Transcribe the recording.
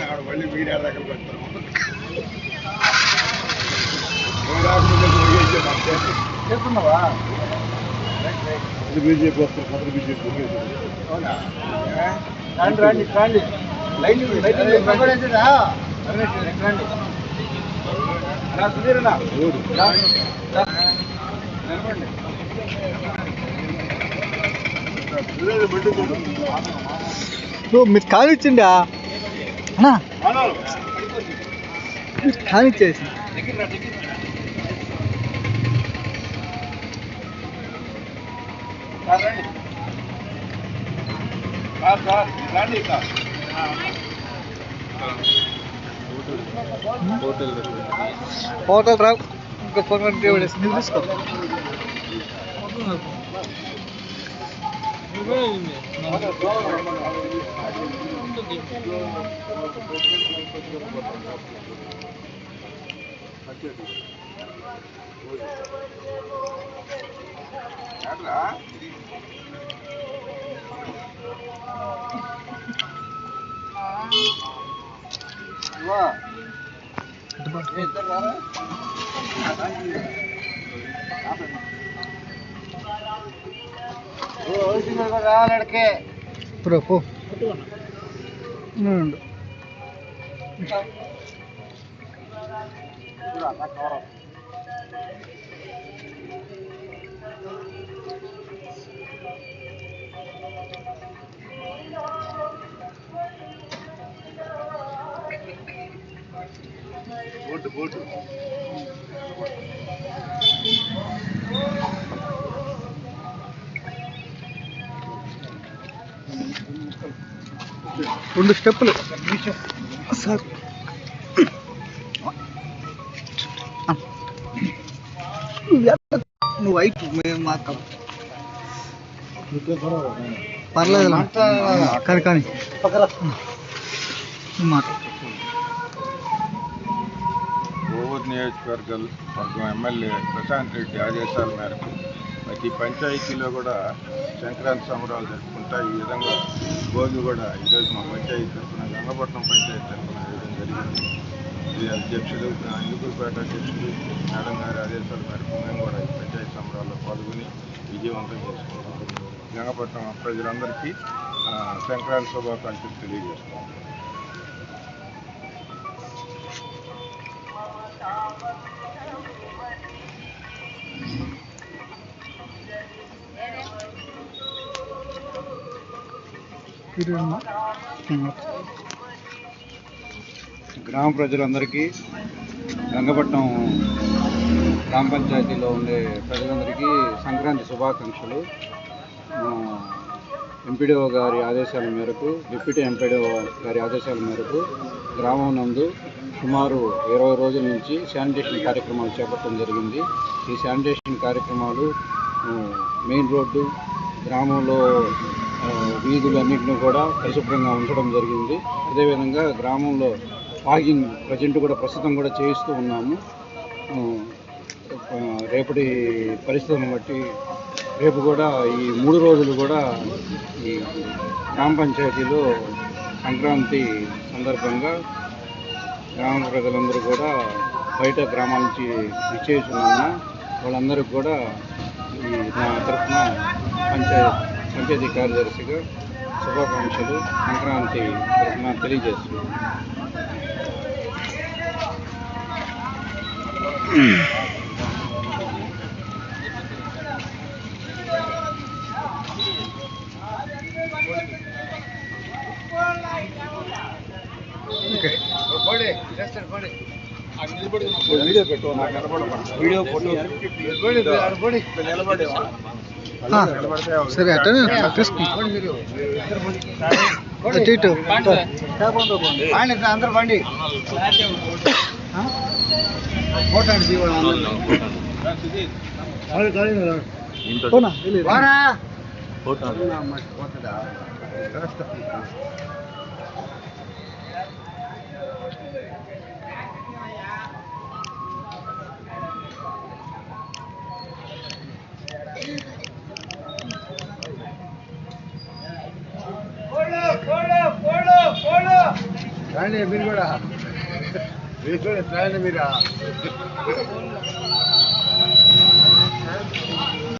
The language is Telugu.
నాకు మళ్ళీ మీడియా పెడతాను చేస్తున్నావా బీజేపీ వస్తారు కొందరు బీజేపీ అవునా రండి రండి రండి లైన్ లైన్ నిలబడండి మీరు కానిచ్చిండా అన్నా మీరు కానిచ్చేసి సార్ రండి సార్ సార్ రండి సార్ హోటల్ రావు ఇంకా ఫోన్ వన్ డ్రైవ్ నువ్వు తీసుకో ఎట్లా? ఇవ్వ. लड़के। प्रभु ഇങ്ങനെയുണ്ട് போட்டு போட்டு Thank you. రెండు స్టెప్పులు సార్ నువ్వు వైట్ మేము మాకు పర్లేదు కానీ కానీ నువ్వు మాట ఓవూరు నియోజకవర్గం వర్గం ఎమ్మెల్యే ప్రశాంత్ రెడ్డి ఆదేశాల మేరకు ప్రతి పంచాయతీలో కూడా సంక్రాంతి సంబరాలు జరుపుకుంటా ఈ విధంగా భోగి కూడా ఈరోజు మా పంచాయతీ తరఫున గంగపట్నం పంచాయతీ తరఫున వేయడం జరిగింది. ఇది అధ్యక్షుడు ఆ, ఇందుకూరుపేట అధ్యక్షుడు మేడం గారి ఆదేశాల మేరకు మేము కూడా ఈ పంచాయతీ సంబరాల్లో పాల్గొని విజయవంతం చేసుకుంటాం. గంగపట్నం ప్రజలందరికీ సంక్రాంతి శుభాకాంక్షలు తెలియజేస్తున్నాం. గ్రామ ప్రజలందరికీ రంగపట్నం గ్రామ పంచాయతీలో ఉండే ప్రజలందరికీ సంక్రాంతి శుభాకాంక్షలు. ఎంపీడీఓ గారి ఆదేశాల మేరకు డిప్యూటీ ఎంపీడీఓ గారి ఆదేశాల మేరకు గ్రామం నందు సుమారు ఇరవై రోజుల నుంచి శానిటేషన్ కార్యక్రమాలు చేపట్టడం జరిగింది. ఈ శానిటేషన్ కార్యక్రమాలు మెయిన్ రోడ్డు గ్రామంలో వీధులన్నింటినీ కూడా పరిశుభ్రంగా ఉంచడం జరిగింది. అదేవిధంగా గ్రామంలో ఫాగింగ్ ప్రజెంట్ కూడా ప్రస్తుతం కూడా చేయిస్తూ ఉన్నాము. రేపటి పరిస్థితులను బట్టి రేపు కూడా ఈ మూడు రోజులు కూడా ఈ గ్రామ పంచాయతీలో సంక్రాంతి సందర్భంగా గ్రామ ప్రజలందరూ కూడా బయట గ్రామాల నుంచి విచ్చేస్తున్నందున వాళ్ళందరికీ కూడా ఈ నా తరఫున పంచాయతీ పంచాయతీ కార్యదర్శిగా శుభాకాంక్షలు. సంక్రాంతి తరఫున తెలియజేస్తున్నాను. వీడియో ఫోటో నిలబడేవా हाँ सर अटन टेस्ट అటు అందరు బండి ఓటండి Thank you. రాండి మీరు కూడా. మీరు చూడండి రాండి మీరు?